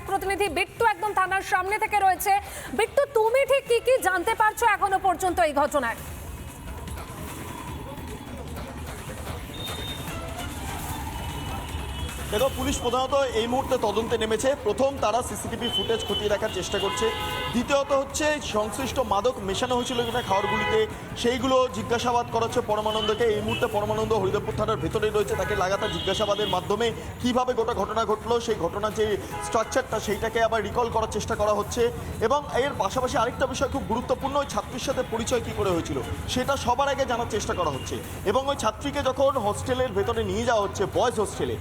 Direct প্রতিনিধি বিট্টু একদম থানার সামনে থেকে রয়েছে। বিট্টু, তুমি ঠিক কি কি জানতে পারছ এখনও পর্যন্ত এই ঘটনায়? দেখো, পুলিশ প্রধানত এই মুহূর্তে তদন্তে নেমেছে। প্রথম তারা সিসিটিভি ফুটেজ খতিয়ে দেখার চেষ্টা করছে। দ্বিতীয়ত হচ্ছে, সংশ্লিষ্ট মাদক মেশানো হয়েছিল কিনা খাওয়ারগুলিতে সেইগুলো জিজ্ঞাসাবাদ করা হচ্ছে পরমানন্দকে। এই মুহূর্তে পরমানন্দ হরিদেবপুর থানার ভেতরে রয়েছে, তাকে লাগাতার জিজ্ঞাসাবাদের মাধ্যমে কীভাবে গোটা ঘটনা ঘটলো, সেই ঘটনার যে স্ট্রাকচারটা সেইটাকে আবার রিকল করার চেষ্টা করা হচ্ছে। এবং এর পাশাপাশি আরেকটা বিষয় খুব গুরুত্বপূর্ণ, ওই ছাত্রীর সাথে পরিচয় কী করে হয়েছিল, সেটা সবার আগে জানার চেষ্টা করা হচ্ছে। এবং ওই ছাত্রীকে যখন হোস্টেলের ভেতরে নিয়ে যাওয়া হচ্ছে বয়েজ হোস্টেলে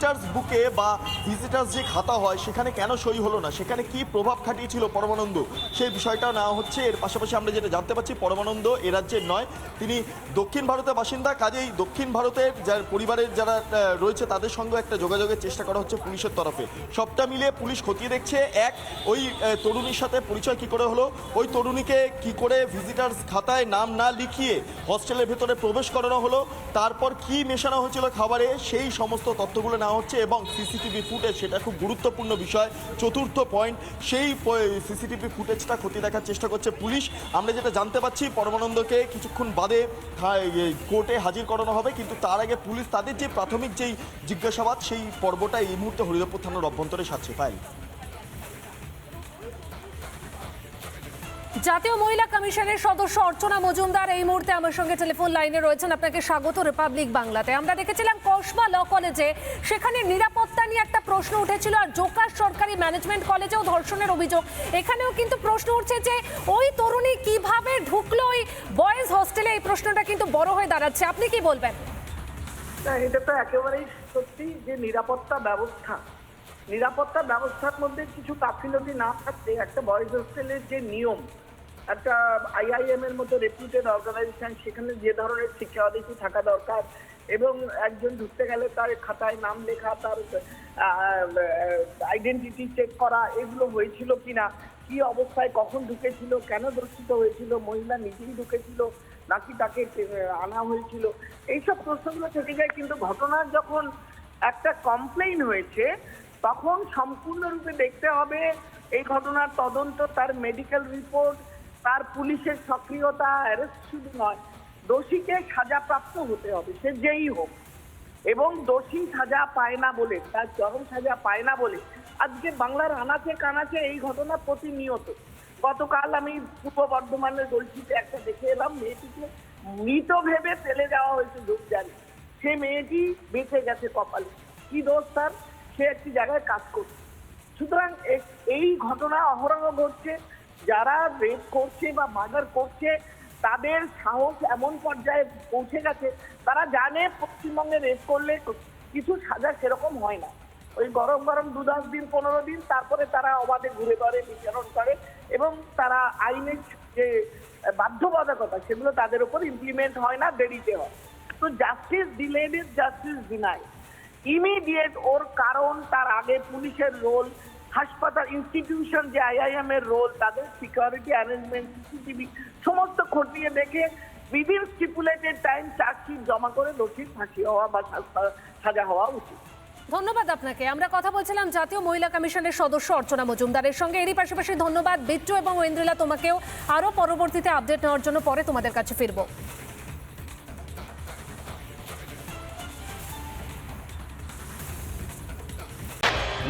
ভিজিটার্স বুকে বা ভিজিটার্স যে খাতা হয়, সেখানে কেন সই হলো না? সেখানে কি প্রভাব খাটিয়েছিল পরমানন্দ? সেই বিষয়টা নেওয়া হচ্ছে। এর পাশাপাশি আমরা যেটা জানতে পারছি পরমানন্দ এ রাজ্যের নয়, তিনি দক্ষিণ ভারতের বাসিন্দা। কাজেই দক্ষিণ ভারতের যার পরিবারের যারা রয়েছে, তাদের সঙ্গে একটা যোগাযোগের চেষ্টা করা হচ্ছে পুলিশের তরফে। সবটা মিলিয়ে পুলিশ খতিয়ে দেখছে। এক, ওই তরুণীর সাথে পরিচয় কি করে হলো? ওই তরুণীকে কি করে ভিজিটার্স খাতায় নাম না লিখিয়ে হস্টেলের ভেতরে প্রবেশ করানো হলো? তারপর কি মেশানো হয়েছিল খাবারে? সেই সমস্ত তথ্যগুলো নেওয়া হচ্ছে এবং সিসিটিভি ফুটেজ সেটা খুব গুরুত্বপূর্ণ বিষয়। চতুর্থ পয়েন্ট সেই সিসিটিভি ফুটেজটা ক্ষতি দেখার চেষ্টা করছে পুলিশ। আমরা যেটা জানতে পারছি পরমানন্দকে কিছুক্ষণ বাদে কোর্টে হাজির করানো হবে, কিন্তু তার আগে পুলিশ তাদের যে প্রাথমিক যেই জিজ্ঞাসাবাদ, সেই পর্বটা এই মুহূর্তে হরিদপুর থানার অভ্যন্তরে সাথে পাই জাতীয় মহিলা কমিশনের সদস্য অর্চনা মজুমদার এই মুহূর্তে আমার সঙ্গে টেলিফোন লাইনে রয়েছেন। আপনাকে স্বাগত রিপাবলিক বাংলাতে। আমরা দেখেছিলাম কসবা ল কলেজে সেখানে নিরাপত্তা নিয়ে একটা প্রশ্ন উঠেছিল আর জোকার সরকারি ম্যানেজমেন্ট কলেজেও ধর্ষণের অভিযোগ। এখানেও কিন্তু প্রশ্ন উঠছে যে ওই তরুণী কীভাবে ঢুকলো ওই বয়েজ হোস্টেলে? এই প্রশ্নটা কিন্তু বড় হয়ে দাঁড়াচ্ছে। আপনি কি বলবেন? না, এটা তো একেবারেই সত্যি যে নিরাপত্তা ব্যবস্থা নিরাপত্তা ব্যবস্থার মধ্যে কিছু গাফিলতি না থাকতে একটা বয়েজ হোস্টেলের যে নিয়ম, একটা আইআইএম এর মতো রেপুটেড অর্গানাইজেশন সেখানে যে ধরনের শিক্ষা অধিকারী থাকা দরকার এবং একজন ঢুকতে গেলে তার খাতায় নাম লেখা, তার আইডেন্টিটি চেক করা, এগুলো হয়েছিল কিনা, কি অবস্থায় কখন ঢুকেছিল, কেন দর্শিত হয়েছিল, মহিলা নিজেই ঢুকেছিল নাকি তাকে আনা হয়েছিল, এইসব প্রশ্নগুলো থেকে যায়। কিন্তু ঘটনার যখন একটা কমপ্লেইন হয়েছে তখন সম্পূর্ণরূপে দেখতে হবে এই ঘটনার তদন্ত, তার মেডিকেল রিপোর্ট তার পুলিশের সক্রিয়তা অ্যারেস্ট শুধু নয়, দোষীকে সাজাপ্রাপ্ত হতে হবে, সে যেই হোক। এবং দোষী সাজা পায় না বলে, তার চরম সাজা পায় না বলে আজকে বাংলার আনাচে কানাচে এই ঘটনা প্রতিনিয়ত। গতকাল আমি পূর্ব বর্ধমানের গলসিতে একটা দেখে এলাম, মেয়েটিকে মৃত ভেবে ফেলে দেওয়া হয়েছে ধূপজারি সে মেয়েটি বেঁচে গেছে কপালে। কি দোষ তার? সে একটি জায়গায় কাজ করছে। সুতরাং এই ঘটনা অহরহ ঘটছে। যারা রেপ করছে বা মার্ডার করছে, তাদের সাহস এমন পর্যায়ে পৌঁছে গেছে, তারা জানে পশ্চিমবঙ্গে রেপ করলে কিছু সাজা সেরকম হয় না। ওই গরম গরম দু দশ দিন, পনেরো দিন, তারপরে তারা অবাধে ঘুরে ধরে, বিচারণ করে এবং তারা আইনের যে বাধ্যবাধকতা, সেগুলো তাদের উপর ইমপ্লিমেন্ট হয় না, দেরিতে হয়। তো justice delayed is justice deny immediate ওর কারণ তার আগে পুলিশের রোল হাসপাতাল ইনস্টিটিউশন যে আইআইএম এর রোল তাদের সিকিউরিটি অ্যারেঞ্জমেন্ট সিসিটিভি সমস্ত খতিয়ে দেখে উইদিন স্টিপুলেটেড টাইম চার্জশিট জমা করে দোষীর ফাঁসি হওয়া বা সাজা হওয়া উচিত। ধন্যবাদ আপনাকে। আমরা কথা বলছিলাম জাতীয় মহিলা কমিশনের সদস্য অর্চনা মজুমদারের সঙ্গে। এরই পাশাপাশি ধন্যবাদ বিট্টু এবং ঐন্দ্রিলা, তোমাকেও আরও পরবর্তীতে আপডেট নেওয়ার জন্য পরে তোমাদের কাছে ফিরবো।